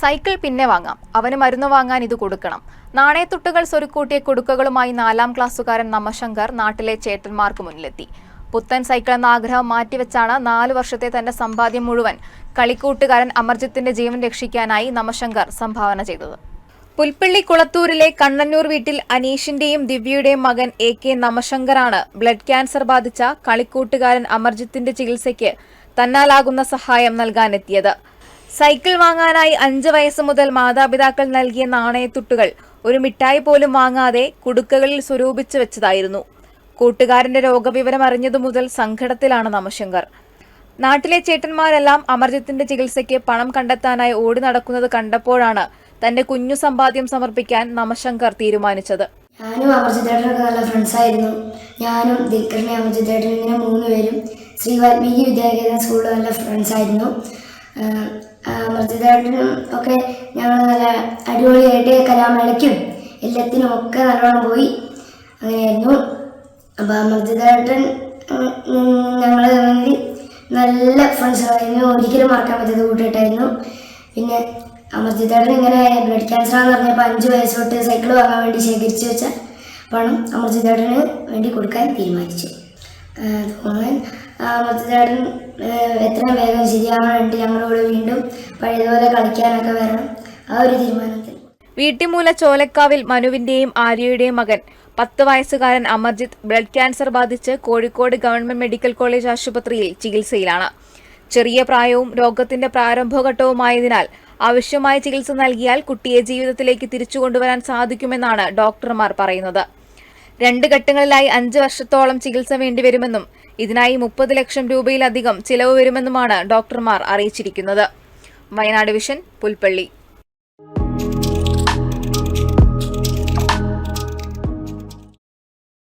Cycle പിന്നെ വാങ്ങാം. അവന് മരുന്ന് വാങ്ങാൻ ഇത് കൊടുക്കണം. നാണയത്തുട്ടുകൾ സ്വരുക്കൂട്ടിയ കൊടുക്കകളുമായി നാലാം ക്ലാസ്സുകാരൻ നമശങ്കർ നാട്ടിലെ ചേട്ടന്മാർക്ക് മുന്നിലെത്തി. പുത്തൻ സൈക്കിൾ എന്ന ആഗ്രഹം മാറ്റിവെച്ചാണ് നാലു വർഷത്തെ തന്റെ സമ്പാദ്യം മുഴുവൻ കളിക്കൂട്ടുകാരൻ അമർജിത്തിന്റെ ജീവൻ രക്ഷിക്കാനായി നമശങ്കർ സംഭാവന ചെയ്തത്. പുൽപ്പള്ളി കുളത്തൂരിലെ കണ്ണന്നൂർ വീട്ടിൽ അനീഷിന്റെയും ദിവ്യയുടെയും മകൻ എ കെ നമശങ്കറാണ് ബ്ലഡ് ക്യാൻസർ ബാധിച്ച കളിക്കൂട്ടുകാരൻ അമർജിത്തിന്റെ ചികിത്സയ്ക്ക് തന്നാലാകുന്ന സഹായം നൽകാനെത്തിയത്. സൈക്കിൾ വാങ്ങാനായി അഞ്ച് വയസ്സ് മുതൽ മാതാപിതാക്കൾ നൽകിയ നാണയത്തുട്ടുകൾ ഒരു മിഠായി പോലും വാങ്ങാതെ കുടുക്കകളിൽ സ്വരൂപിച്ചു വെച്ചതായിരുന്നു. കൂട്ടുകാരന്റെ രോഗവിവരം അറിഞ്ഞതു മുതൽ സങ്കടത്തിലാണ് നമശങ്കർ. നാട്ടിലെ ചേട്ടന്മാരെല്ലാം അമർജിത്തിന്റെ ചികിത്സയ്ക്ക് പണം കണ്ടെത്താനായി ഓടി നടക്കുന്നത് കണ്ടപ്പോഴാണ് തന്റെ കുഞ്ഞു സമ്പാദ്യം സമർപ്പിക്കാൻ നമശങ്കർ തീരുമാനിച്ചത്. ഞാനും അമർജിത്തേട്ടനൊക്കെ നല്ല ഫ്രണ്ട്സായിരുന്നു ഞാനും ദിക്കറിനെ അമർജിത്തേട്ടനും ഇങ്ങനെ മൂന്ന് പേരും ശ്രീ വാൽമീകി വിദ്യാഭ്യാസ സ്കൂളിൽ നല്ല ഫ്രണ്ട്സായിരുന്നു അമർജിത്തേട്ടനും ഒക്കെ ഞങ്ങൾ നല്ല അടിപൊളിയായിട്ട് കലാമേളയ്ക്കും എല്ലാത്തിനും ഒക്കെ നല്ലോണം പോയി. അങ്ങനെയായിരുന്നു. അപ്പോൾ അമർജിത്തേട്ടൻ ഞങ്ങൾ തമ്മിൽ നല്ല ഫ്രണ്ട്സായിരുന്നു ഒരിക്കലും മറക്കാൻ പറ്റാത്ത കൂട്ടിയിട്ടായിരുന്നു. പിന്നെ അമർജിത്തേട്ടൻ ഇങ്ങനെ ബ്ലഡ് ക്യാൻസർ ആണെന്ന് പറഞ്ഞപ്പോൾ അഞ്ച് വയസ്സ് തൊട്ട് സൈക്കിൾ വാങ്ങാൻ വേണ്ടി ശേഖരിച്ചു വെച്ച പണം അമർജിത്തേട്ടന് വേണ്ടി കൊടുക്കാൻ തീരുമാനിച്ചു. തോന്നാൻ ആഹ് എത്രയും വേഗം ശരിയാവാൻ വേണ്ടി ഞങ്ങളോട് വീണ്ടും പഴയതുപോലെ കളിക്കാനൊക്കെ വരണം. ആ ഒരു തീരുമാനത്തിൽ. വീട്ടിമൂല ചോലക്കാവിൽ മനുവിന്റെയും ആര്യയുടെയും മകൻ. പത്ത് വയസ്സുകാരൻ അമർജിത്ത് ബ്ലഡ് ക്യാൻസർ ബാധിച്ച് കോഴിക്കോട് ഗവൺമെന്റ് മെഡിക്കൽ കോളേജ് ആശുപത്രിയിൽ ചികിത്സയിലാണ്. ചെറിയ പ്രായവും രോഗത്തിന്റെ പ്രാരംഭഘട്ടവുമായതിനാൽ ആവശ്യമായ ചികിത്സ നൽകിയാൽ കുട്ടിയെ ജീവിതത്തിലേക്ക് തിരിച്ചു കൊണ്ടുവരാൻ സാധിക്കുമെന്നാണ് ഡോക്ടർമാർ പറയുന്നത്. രണ്ട് ഘട്ടങ്ങളിലായി അഞ്ച് വർഷത്തോളം ചികിത്സ വേണ്ടിവരുമെന്നും ഇതിനായി മുപ്പത് ലക്ഷം രൂപയിലധികം ചിലവ് വരുമെന്നുമാണ് ഡോക്ടർമാർ അറിയിച്ചിരിക്കുന്നത്. വയനാട് വിഷൻ പുൽപ്പള്ളി.